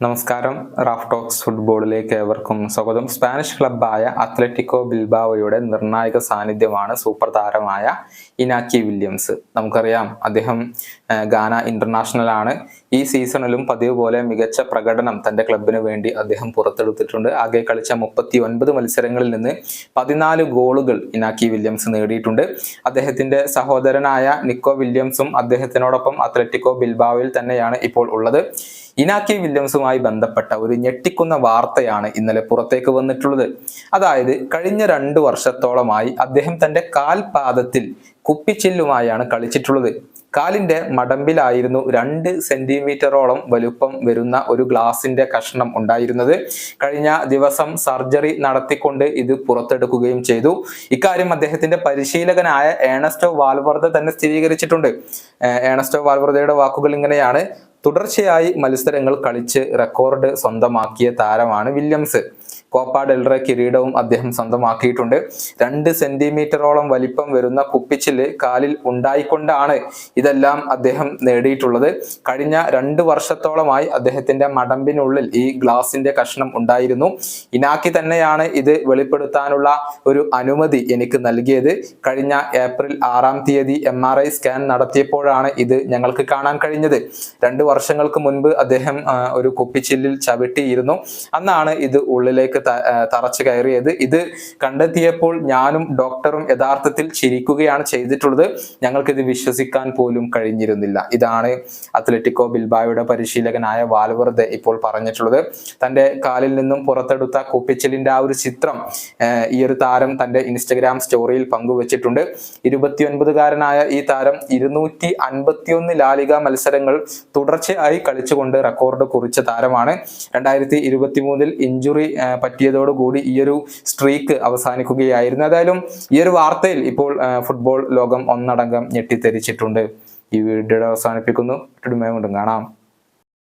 നമസ്കാരം. Raf talks ഫുട്ബോളിലേക്ക് ഏവർക്കും സ്വാഗതം. സ്പാനിഷ് ക്ലബായ അത്ലറ്റിക്കോ ബിൽബാവയുടെ നിർണായക സാന്നിധ്യമാണ് സൂപ്പർ താരമായ ഇനാക്കി വില്യംസ്. നമുക്കറിയാം അദ്ദേഹം ഗാന ഇന്റർനാഷണൽ ആണ് ഈ സീസണിലും പതിവ് പോലെ മികച്ച പ്രകടനം തന്റെ ക്ലബിന് വേണ്ടി അദ്ദേഹം പുറത്തെടുത്തിട്ടുണ്ട്. ആകെ കളിച്ച മുപ്പത്തി ഒൻപത് മത്സരങ്ങളിൽ നിന്ന് പതിനാല് ഗോളുകൾ ഇനാക്കി വില്യംസ് നേടിയിട്ടുണ്ട്. അദ്ദേഹത്തിന്റെ സഹോദരനായ നിക്കോ വില്യംസും അദ്ദേഹത്തിനോടൊപ്പം അത്ലറ്റിക്കോ ബിൽബാവോയിൽ തന്നെയാണ് ഇപ്പോൾ ഉള്ളത്. ഇനാക്കി വില്യംസുമായി ബന്ധപ്പെട്ട ഒരു ഞെട്ടിക്കുന്ന വാർത്തയാണ് ഇന്നലെ പുറത്തേക്ക് വന്നിട്ടുള്ളത്. അതായത് കഴിഞ്ഞ രണ്ട് വർഷത്തോളമായി അദ്ദേഹം തന്റെ കാൽപാദത്തിൽ കുപ്പിച്ചില്ലുമായാണ് കളിച്ചിട്ടുള്ളത്. കാലിന്റെ മടമ്പിലായിരുന്നു രണ്ട് സെന്റിമീറ്ററോളം വലുപ്പം വരുന്ന ഒരു ഗ്ലാസിന്റെ കഷ്ണം ഉണ്ടായിരുന്നത്. കഴിഞ്ഞ ദിവസം സർജറി നടത്തിക്കൊണ്ട് ഇത് പുറത്തെടുക്കുകയും ചെയ്തു. ഇക്കാര്യം അദ്ദേഹത്തിന്റെ പരിശീലകനായ ഏണസ്റ്റോ വാൽവർദ്ധ തന്നെ സ്ഥിരീകരിച്ചിട്ടുണ്ട്. ഏണസ്റ്റോ വാൽവർദ്ധയുടെ വാക്കുകൾ ഇങ്ങനെയാണ്. തുടർച്ചയായി മത്സരങ്ങൾ കളിച്ച് റെക്കോർഡ് സ്വന്തമാക്കിയ താരമാണ് വില്യംസ്. കോപ്പ ഡെൽറ കിരീടവും അദ്ദേഹം സ്വന്തമാക്കിയിട്ടുണ്ട്. രണ്ട് സെന്റിമീറ്ററോളം വലിപ്പം വരുന്ന കുപ്പിച്ചിൽ കാലിൽ ഉണ്ടായിക്കൊണ്ടാണ് ഇതെല്ലാം അദ്ദേഹം നേടിയിട്ടുള്ളത്. കഴിഞ്ഞ രണ്ട് വർഷത്തോളമായി അദ്ദേഹത്തിന്റെ മടമ്പിനുള്ളിൽ ഈ ഗ്ലാസിന്റെ കഷ്ണം ഉണ്ടായിരുന്നു. ഇനാക്കി തന്നെയാണ് ഇത് വെളിപ്പെടുത്താനുള്ള ഒരു അനുമതി എനിക്ക് നൽകിയത്. കഴിഞ്ഞ ഏപ്രിൽ ആറാം തീയതി എം ആർ ഐ സ്കാൻ നടത്തിയപ്പോഴാണ് ഇത് ഞങ്ങൾക്ക് കാണാൻ കഴിഞ്ഞത്. രണ്ട് വർഷങ്ങൾക്ക് മുൻപ് അദ്ദേഹം ഒരു കുപ്പിച്ചില്ലിൽ ചവിട്ടിയിരുന്നു. അന്നാണ് ഇത് ഉള്ളിലേക്ക് തറച്ചു കയറിയത്. ഇത് കണ്ടെത്തിയപ്പോൾ ഞാനും ഡോക്ടറും യഥാർത്ഥത്തിൽ ചിരിക്കുകയാണ് ചെയ്തിട്ടുള്ളത്. ഞങ്ങൾക്കിത് വിശ്വസിക്കാൻ പോലും കഴിഞ്ഞിരുന്നില്ല. ഇതാണ് അത്ലറ്റിക്കോ ബിൽബായുടെ പരിശീലകനായ വാൽവർദെ ഇപ്പോൾ പറഞ്ഞിട്ടുള്ളത്. തന്റെ കാലിൽ നിന്നും പുറത്തെടുത്ത കുപ്പിച്ചിലിന്റെ ആ ഒരു ചിത്രം ഈ ഒരു താരം തന്റെ ഇൻസ്റ്റഗ്രാം സ്റ്റോറിയിൽ പങ്കുവച്ചിട്ടുണ്ട്. ഇരുപത്തിയൊൻപതുകാരനായ ഈ താരം ഇരുന്നൂറ്റി അൻപത്തിയൊന്ന് ലാലിക മത്സരങ്ങൾ തുടർച്ചയായി കളിച്ചുകൊണ്ട് റെക്കോർഡ് കുറിച്ച താരമാണ്. രണ്ടായിരത്തി ഇരുപത്തി മൂന്നിൽ ഇഞ്ചുറി പറ്റിയതോടുകൂടി ഈ ഒരു സ്ട്രീക്ക് അവസാനിക്കുകയായിരുന്നു. ഏതായാലും ഈ ഒരു വാർത്തയിൽ ഇപ്പോൾ ഫുട്ബോൾ ലോകം ഒന്നടങ്കം ഞെട്ടിത്തെരിച്ചിട്ടുണ്ട് ഈ വീഡിയോ അവസാനിപ്പിക്കുന്നു. മേഖണ്ടും കാണാം.